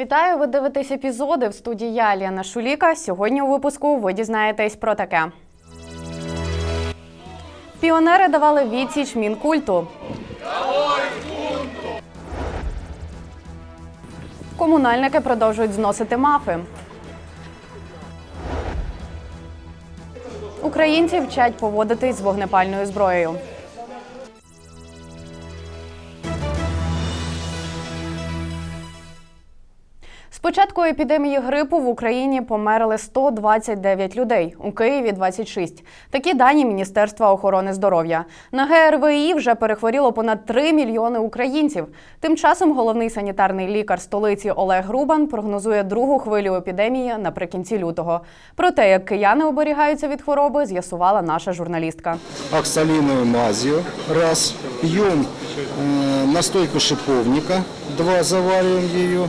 Вітаю! Ви дивитесь епізоди в студії я, Ліана Шуліка. Сьогодні у випуску ви дізнаєтесь про таке. Піонери давали відсіч мінкульту. Комунальники продовжують зносити мафи. Українці вчать поводитись з вогнепальною зброєю. Початку епідемії грипу в Україні померли 129 людей, у Києві 26. Такі дані Міністерства охорони здоров'я. На ГРВІ вже перехворіло понад 3 мільйони українців. Тим часом головний санітарний лікар столиці Олег Грубан прогнозує другу хвилю епідемії наприкінці лютого. Про те, як кияни оберігаються від хвороби, з'ясувала наша журналістка. оксалиновую мазью, раз, пьем э, настойку шиповника, два, завариваем ее,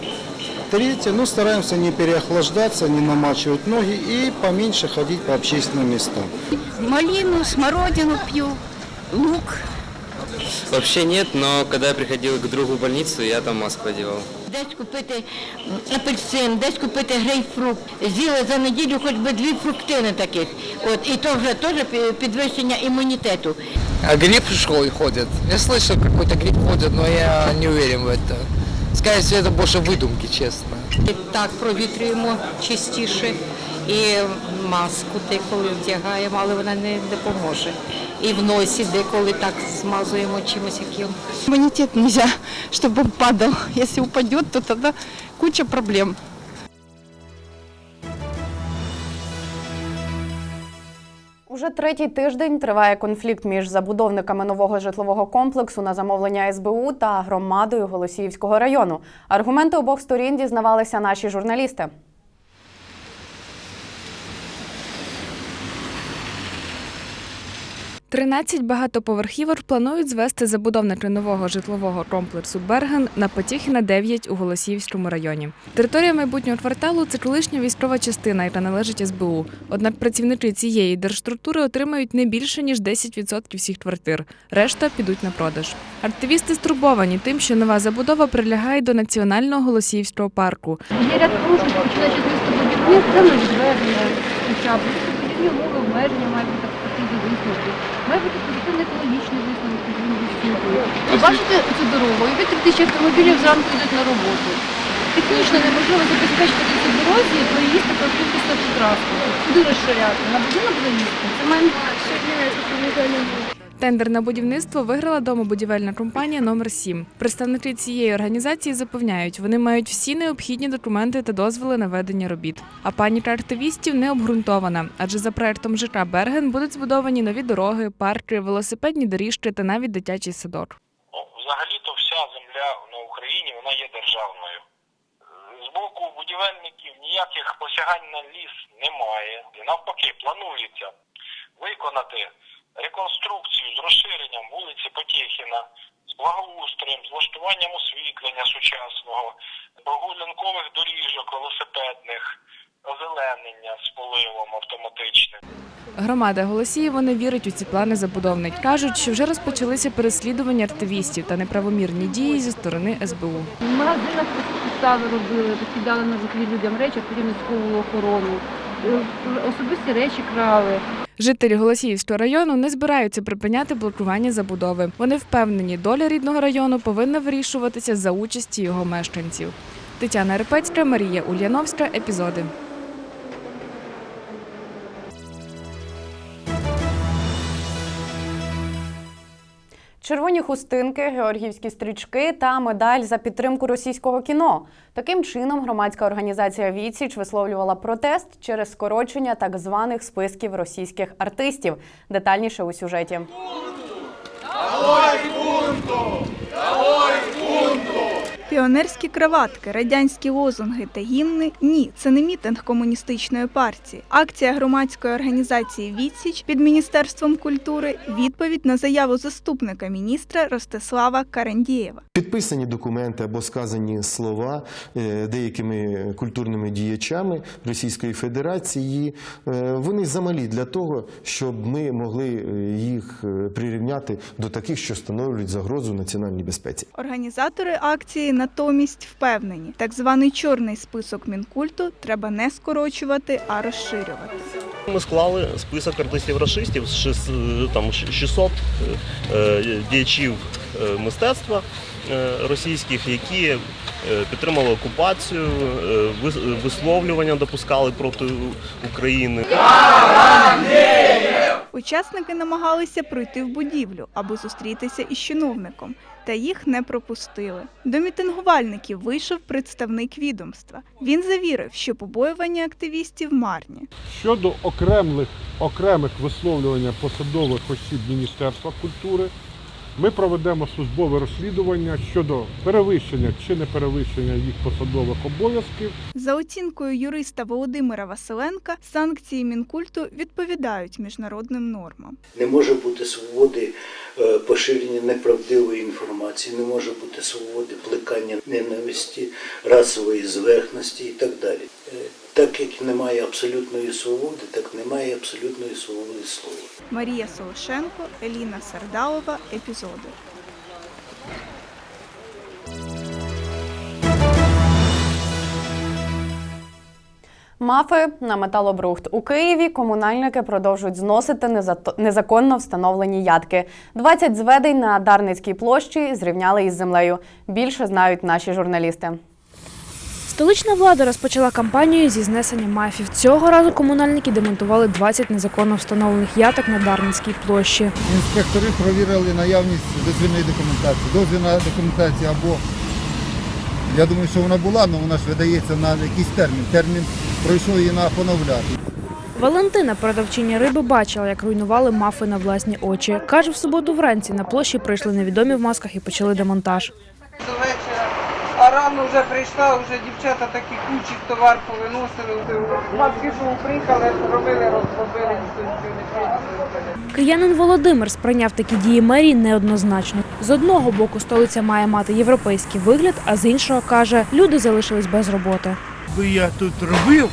третье, ну, стараемся не переохлаждаться, не намачивать ноги и поменьше ходить по общественным местам. Малину, смородину пью, лук. Вообще нет, но когда я приходил к другу в больницу, я там маску одевал. Десь купити м, апельсин, десь купити грейпфрукт. З'їли за неділю хоч би дві фруктини таких. От, і то вже теж пі- підвищення імунітету. А грипп в школе ходит. Я слышал, какой-то грипп ходит, но я не уверен в этом. Скорее всего, это больше выдумки, честно. Так, провітрюємо частіше і маску деколи вдягаємо, але вона не допоможе. І в носі деколи так змазуємо чимось яким. Иммунитет нельзя, чтобы он падал. Если упадет, то тогда куча проблем. Уже третій тиждень триває конфлікт між забудовниками нового житлового комплексу на замовлення СБУ та громадою Голосіївського району. Аргументи обох сторін дізнавалися наші журналісти. Тринадцять багатоповерхівок планують звести забудовники нового житлового комплексу Берген на Потіхіна 9 у Голосіївському районі. Територія майбутнього кварталу це колишня військова частина, яка належить СБУ. Однак працівники цієї держструктури отримають не більше ніж 10% всіх квартир. Решта підуть на продаж. Активісти стурбовані тим, що нова забудова прилягає до національного голосіївського парку. Є ряд порушень, починаючи з містобудівництва, землевідведення, хоча б містобудівні умови обмеження має бути експертизі висновки, має бути позитивний екологічний висновок. Ви бачите цю дорогу, і ви три тисячі автомобілів зранку йдуть на роботу. Технічно неможливо забезпечити цю дорозі проїзд такої кількості транспорту. Куди розширяти? На будинок заїзд? Це має Тендер на будівництво виграла домобудівельна компанія номер 7 Представники цієї організації запевняють, вони мають всі необхідні документи та дозволи на ведення робіт. А паніка активістів не обґрунтована, адже за проектом ЖК Берген будуть збудовані нові дороги, парки, велосипедні доріжки та навіть дитячий садок. Ну, взагалі-то вся земля на Україні вона є державною. З боку будівельників ніяких посягань на ліс немає. Навпаки, планується виконати реконструкцію з розширенням вулиці Потєхіна, з благоустроєм, з влаштуванням освітлення сучасного, прогулянкових доріжок велосипедних, озеленення з поливом автоматичним. Громада Голосіїва не вірить у ці плани забудовник. кажуть, що вже розпочалися переслідування активістів та неправомірні дії зі сторони СБУ. В магазинах підстави робили, покидали на житлі людям речі, а потім військову охорону. Е, Особисті речі крали. Жителі Голосіївського району не збираються припиняти блокування забудови. Вони впевнені, доля рідного району повинна вирішуватися за участі його мешканців. Тетяна Репецька, Марія Ульяновська. Епізоди. Червоні хустинки, георгіївські стрічки та медаль за підтримку російського кіно. Таким чином, громадська організація Відсіч висловлювала протест через скорочення так званих списків російських артистів. Детальніше у сюжеті. Піонерські краватки, радянські лозунги та гімни – ні, це не мітинг комуністичної партії. Акція громадської організації «Відсіч» під Міністерством культури – відповідь на заяву заступника міністра Ростислава Карандієва. Підписані документи або сказані слова е, деякими культурними діячами Російської Федерації, е, вони замалі для того, щоб ми могли е, їх прирівняти до таких, що становлять загрозу національній безпеці. Організатори акції натомість впевнені, так званий чорний список мінкульту треба не скорочувати, а розширювати. Ми склали список артистів расистів з там 600 е, діячів е, мистецтва е, російських, які е, підтримали окупацію, е, висловлювання допускали проти України. Учасники намагалися пройти в будівлю, аби зустрітися із чиновником, та їх не пропустили. До мітингувальників вийшов представник відомства. Він завірив, що побоювання активістів марні. Щодо окремих, окремих висловлювання посадових осіб Міністерства культури, ми проведемо службове розслідування щодо перевищення чи не перевищення їх посадових обов'язків За оцінкою юриста Володимира Василенка, санкції мінкульту відповідають міжнародним нормам. Не може бути свободи е, поширення неправдивої інформації, не може бути свободи плекання ненависті, расової зверхності і так далі. Так як немає абсолютної свободи, так немає абсолютної свободи слова. Марія Солошенко, Еліна Сардаова. Епізоди. Мафи на металобрухт у Києві комунальники продовжують зносити незато- незаконно встановлені ядки. 20 зведень на Дарницькій площі зрівняли із землею. Більше знають наші журналісти. Столична влада розпочала кампанію зі знесення мафів. Цього разу комунальники демонтували 20 незаконно встановлених яток на Дарницькій площі. Інспектори провірили наявність дозвільної документації. Дозвільна документація або я думаю, що вона була, але вона ж видається на якийсь термін. Термін пройшов її на поновляти. Валентина, продавчиня риби, бачила, як руйнували мафи на власні очі. Каже, в суботу вранці на площі прийшли невідомі в масках і почали демонтаж. А рано вже прийшла, вже дівчата такі кучі товар повиносили. Маски, що приїхали, робили, розробили. Киянин Володимир сприйняв такі дії мерії неоднозначно. З одного боку, столиця має мати європейський вигляд, а з іншого каже, люди залишились без роботи. би я тут робив,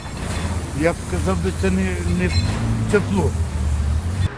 я б казав би це не, не тепло.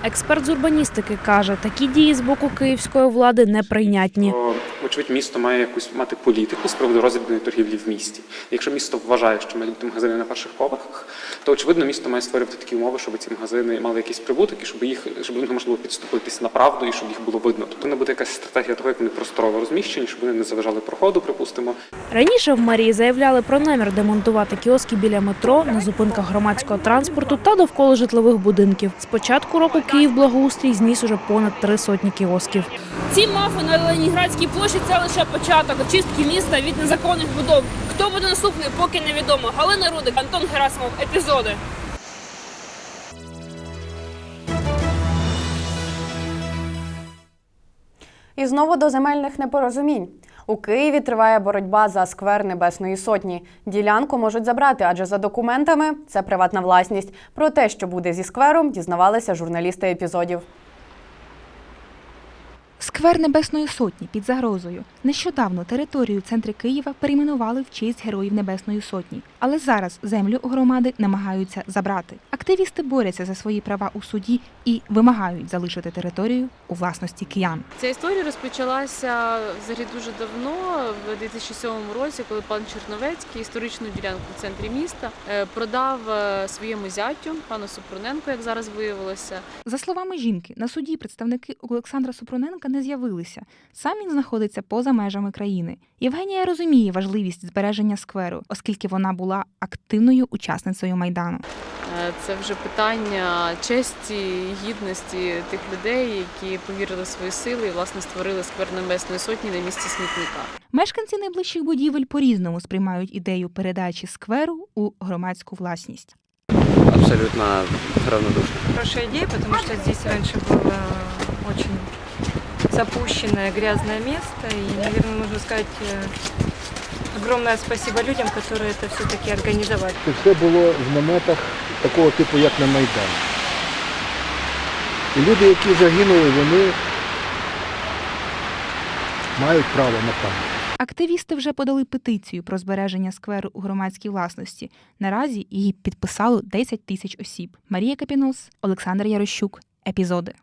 Експерт з урбаністики каже, такі дії з боку київської влади неприйнятні. Вочевидь, місто має якусь мати політику з приводу розвідної торгівлі в місті. Якщо місто вважає, що мають бути магазини на перших поверхах, то очевидно місто має створювати такі умови, щоб ці магазини мали якийсь прибуток, і щоб їх щоб до них можна було підступитись на правду і щоб їх було видно. Тобто не буде якась стратегія того, як вони просторово розміщені, щоб вони не заважали проходу, припустимо. Раніше в мерії заявляли про намір демонтувати кіоски біля метро, на зупинках громадського транспорту та довкола житлових будинків. З початку року Київ благоустрій зніс уже понад три сотні кіосків. Ці мафи на Ленінградській площі це лише початок очистки міста від незаконних будов. Хто буде наступний, поки невідомо. Галина Рудик, Антон Герасимов. Епізоди. І знову до земельних непорозумінь. У Києві триває боротьба за сквер Небесної Сотні. Ділянку можуть забрати, адже за документами це приватна власність. Про те, що буде зі сквером, дізнавалися журналісти епізодів. Сквер Небесної Сотні під загрозою. Нещодавно територію в центрі Києва перейменували в честь героїв Небесної Сотні, але зараз землю у громади намагаються забрати. Активісти борються за свої права у суді і вимагають залишити територію у власності киян. Ця історія розпочалася взагалі дуже давно, в 2007 році, коли пан Черновецький історичну ділянку в центрі міста е, продав е, своєму зятю, пану Супруненку, як зараз виявилося. За словами жінки, на суді представники Олександра Супруненка не з'явилися. Сам він знаходиться поза межами країни. Євгенія розуміє важливість збереження скверу, оскільки вона була активною учасницею майдану. Е, Це вже питання честі і гідності тих людей, які повірили в свої сили і власне створили сквер Небесної Сотні на місці смітника. Мешканці найближчих будівель по-різному сприймають ідею передачі скверу у громадську власність. Абсолютно равнодушно. Хорошая идея, потому что здесь раньше было запущенное грязное место. И, наверное, нужно сказать э, огромное спасибо людям, которые это все-таки организовали. Це все було в наметах такого типу, як на Майдані. І люди, які загинули, вони мають право на пам'ять. Активісти вже подали петицію про збереження скверу у громадській власності. Наразі її підписало 10 тисяч осіб. Марія Капінос, Олександр Ярощук. Епізоди.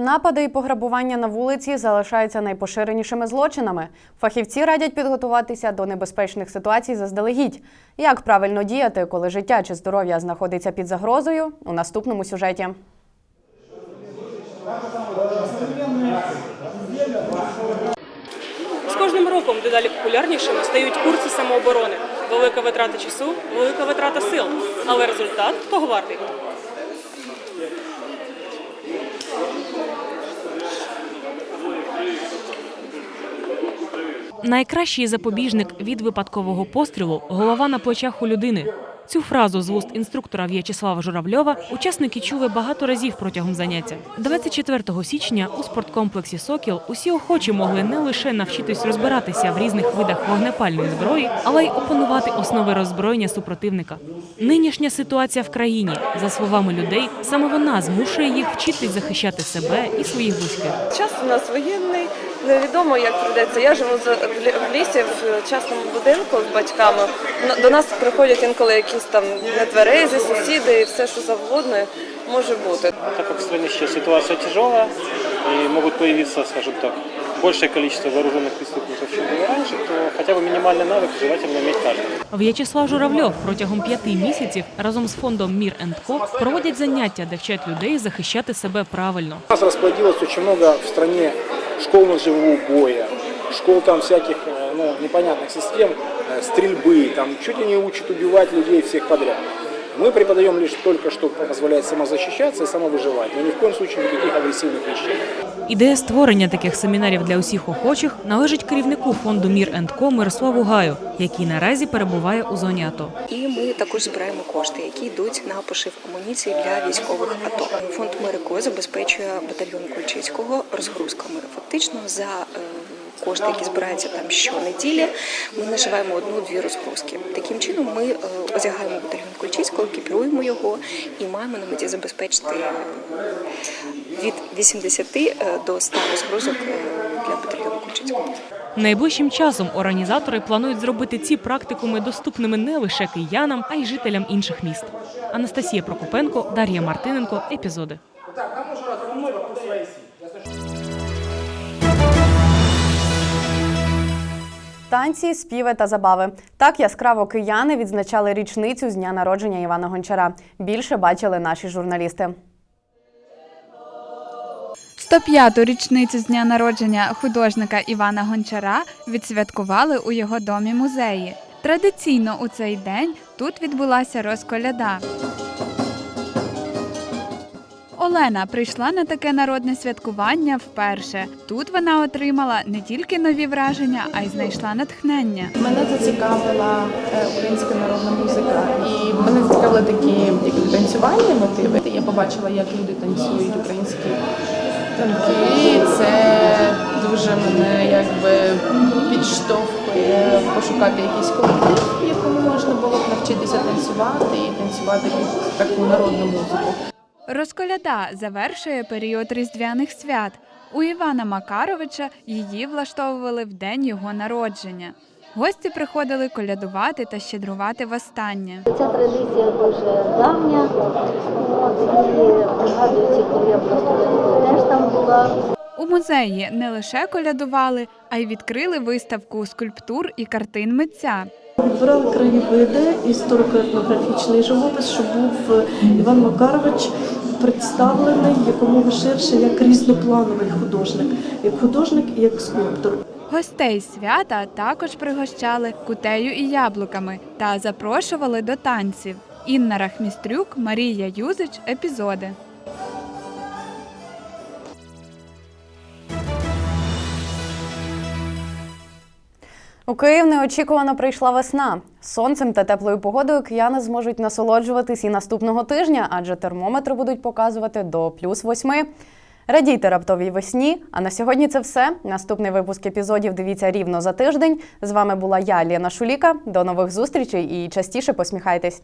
Напади і пограбування на вулиці залишаються найпоширенішими злочинами. Фахівці радять підготуватися до небезпечних ситуацій заздалегідь. Як правильно діяти, коли життя чи здоров'я знаходиться під загрозою? У наступному сюжеті. З кожним роком дедалі популярнішими стають курси самооборони. Велика витрата часу, велика витрата сил. Але результат того Найкращий запобіжник від випадкового пострілу голова на плечах у людини. Цю фразу з вуст інструктора В'ячеслава Журавльова учасники чули багато разів протягом заняття. 24 січня у спорткомплексі Сокіл усі охочі могли не лише навчитись розбиратися в різних видах вогнепальної зброї, але й опанувати основи роззброєння супротивника. Нинішня ситуація в країні, за словами людей, саме вона змушує їх вчитись захищати себе і своїх близьких. Час у нас воєнний, невідомо як прийдеться. Я живу за- в лі- в лісі в частному будинку з батьками. Н- До нас приходять інколи якісь там нетверезі, сусіди і все, що завгодно може бути. Так как в стране сейчас ситуация тяжелая и могут появиться, скажем так, большее количество вооруженных преступников, чем было раньше, то хотя бы минимальный навык желательно иметь каждый. В'ячеслав Журавльов протягом п'яти місяців разом з фондом Мір енд Ко проводять заняття, де вчать людей захищати себе правильно. У нас расплодилось очень много в стране школ ножевого боя, школ там всяких э, ну, непонятных систем, э, стрельбы, там чуть ли не учат убивать людей всех подряд. Мы преподаем лишь только, что позволяет самозащищаться и самовыживать, но ни в коем случае никаких агрессивных вещей. Ідея створення таких семінарів для усіх охочих належить керівнику фонду Мір енд Ко Мирославу Гаю, який наразі перебуває у зоні АТО. І ми також збираємо кошти, які йдуть на пошив амуніції для військових АТО. Фонд Мирико забезпечує батальйон Кульчицького розгрузками. Фактично за е, кошти, які збираються там щонеділі, ми наживаємо одну-дві розгрузки. Таким чином ми е, одягаємо батальйон Кульчицького, екіпіруємо його і маємо на меті забезпечити від 80 е, до 100 розгрузок е, для батальйону Кульчицького. Найближчим часом організатори планують зробити ці практикуми доступними не лише киянам, а й жителям інших міст. Анастасія Прокопенко, Дар'я Мартиненко. Епізоди. Танці, співи та забави. Так яскраво кияни відзначали річницю з дня народження Івана Гончара. Більше бачили наші журналісти. 105-ту річницю з дня народження художника Івана Гончара відсвяткували у його домі музеї. Традиційно у цей день тут відбулася розколяда. Олена прийшла на таке народне святкування вперше. Тут вона отримала не тільки нові враження, а й знайшла натхнення. Мене зацікавила е, українська народна музика, і мене зацікавили такі якби, танцювальні мотиви. Я побачила, як люди танцюють українські танки. Це дуже мене якби підштовхує пошукати якийсь колектив, якому можна було б навчитися танцювати і танцювати таку народну музику. Розколяда завершує період різдвяних свят. У Івана Макаровича її влаштовували в день його народження. Гості приходили колядувати та щедрувати востаннє. Ця традиція дуже давня. І коли я просто теж там була. У музеї не лише колядували, а й відкрили виставку скульптур і картин митця. Відбирали краєвиди, історико-етнографічний живопис, щоб був е, Іван Макарович представлений якомога ширше як різноплановий художник, як художник і як скульптор. Гостей свята також пригощали кутею і яблуками та запрошували до танців. Інна Рахмістрюк, Марія Юзич. Епізоди. У Київ неочікувано прийшла весна. Сонцем та теплою погодою кияни зможуть насолоджуватись і наступного тижня, адже термометри будуть показувати до плюс восьми. Радійте раптовій весні. А на сьогодні це все. Наступний випуск епізодів дивіться рівно за тиждень. З вами була я, Ліна Шуліка. До нових зустрічей і частіше посміхайтесь.